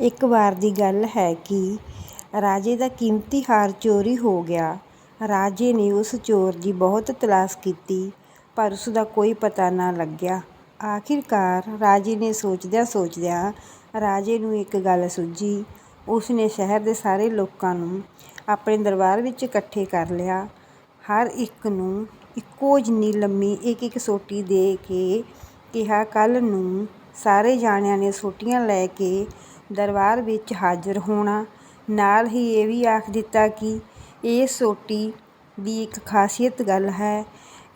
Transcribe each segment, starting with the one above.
ਇੱਕ ਵਾਰ ਦੀ ਗੱਲ ਹੈ ਕਿ ਰਾਜੇ ਦਾ ਕੀਮਤੀ ਹਾਰ ਚੋਰੀ ਹੋ ਗਿਆ। ਰਾਜੇ ਨੇ ਉਸ ਚੋਰ ਦੀ ਬਹੁਤ ਤਲਾਸ਼ ਕੀਤੀ, ਪਰ ਉਸ ਦਾ ਕੋਈ ਪਤਾ ਨਾ ਲੱਗਿਆ। ਆਖਿਰਕਾਰ ਰਾਜੇ ਨੇ ਸੋਚਦਿਆਂ ਸੋਚਦਿਆਂ ਰਾਜੇ ਨੂੰ ਇੱਕ ਗੱਲ ਸੁੱਝੀ। ਉਸ ਨੇ ਸ਼ਹਿਰ ਦੇ ਸਾਰੇ ਲੋਕਾਂ ਨੂੰ ਆਪਣੇ ਦਰਬਾਰ ਵਿੱਚ ਇਕੱਠੇ ਕਰ ਲਿਆ। ਹਰ ਇੱਕ ਨੂੰ ਇੱਕੋ ਜਿੰਨੀ ਲੰਮੀ ਇੱਕ ਇੱਕ ਸੋਟੀ ਦੇ ਕੇ ਕਿਹਾ, ਕੱਲ੍ਹ ਨੂੰ ਸਾਰੇ ਜਾਣਿਆਂ ਨੇ ਸੋਟੀਆਂ ਲੈ ਕੇ ਦਰਬਾਰ ਵਿੱਚ ਹਾਜ਼ਰ ਹੋਣਾ। ਨਾਲ ਹੀ ਇਹ ਵੀ ਆਖ ਦਿੱਤਾ ਕਿ ਇਹ ਸੋਟੀ ਦੀ ਇੱਕ ਖ਼ਾਸੀਅਤ ਗੱਲ ਹੈ,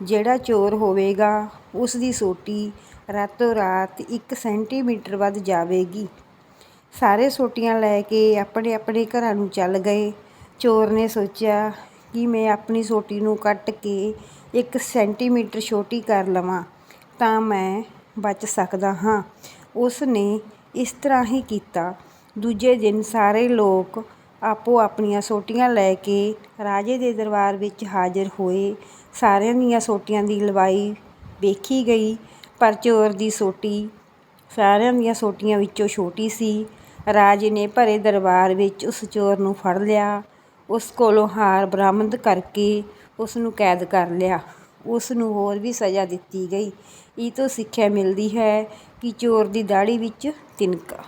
ਜਿਹੜਾ ਚੋਰ ਹੋਵੇਗਾ, ਉਸ ਦੀ ਸੋਟੀ ਰਾਤੋਂ ਰਾਤ ਇੱਕ ਸੈਂਟੀਮੀਟਰ ਵੱਧ ਜਾਵੇਗੀ। ਸਾਰੇ ਸੋਟੀਆਂ ਲੈ ਕੇ ਆਪਣੇ ਆਪਣੇ ਘਰਾਂ ਨੂੰ ਚੱਲ ਗਏ। ਚੋਰ ਨੇ ਸੋਚਿਆ ਕਿ ਮੈਂ ਆਪਣੀ ਸੋਟੀ ਨੂੰ ਕੱਟ ਕੇ ਇੱਕ ਸੈਂਟੀਮੀਟਰ ਛੋਟੀ ਕਰ ਲਵਾਂ ਤਾਂ ਮੈਂ ਬਚ ਸਕਦਾ ਹਾਂ। ਉਸ ਨੇ ਇਸ ਤਰ੍ਹਾਂ ਹੀ ਕੀਤਾ। ਦੂਜੇ ਦਿਨ ਸਾਰੇ ਲੋਕ ਆਪੋ ਆਪਣੀਆਂ ਸੋਟੀਆਂ ਲੈ ਕੇ ਰਾਜੇ ਦੇ ਦਰਬਾਰ ਵਿੱਚ ਹਾਜ਼ਰ ਹੋਏ। ਸਾਰਿਆਂ ਦੀਆਂ ਸੋਟੀਆਂ ਦੀ ਲਵਾਈ ਵੇਖੀ ਗਈ, ਪਰ ਚੋਰ ਦੀ ਸੋਟੀ ਸਾਰਿਆਂ ਦੀਆਂ ਸੋਟੀਆਂ ਵਿੱਚੋਂ ਛੋਟੀ ਸੀ। ਰਾਜੇ ਨੇ ਭਰੇ ਦਰਬਾਰ ਵਿੱਚ ਉਸ ਚੋਰ ਨੂੰ ਫੜ ਲਿਆ। ਉਸ ਕੋਲੋਂ ਹਾਰ ਬਰਾਮਦ ਕਰਕੇ ਉਸ ਨੂੰ ਕੈਦ ਕਰ ਲਿਆ। ਉਸ ਨੂੰ ਹੋਰ ਵੀ ਸਜ਼ਾ ਦਿੱਤੀ ਗਈ। ਇਹ ਤੋਂ ਸਿੱਖਿਆ ਮਿਲਦੀ ਹੈ ਕਿ ਚੋਰ ਦੀ ਦਾੜ੍ਹੀ ਵਿੱਚ ਤਿਨਕਾ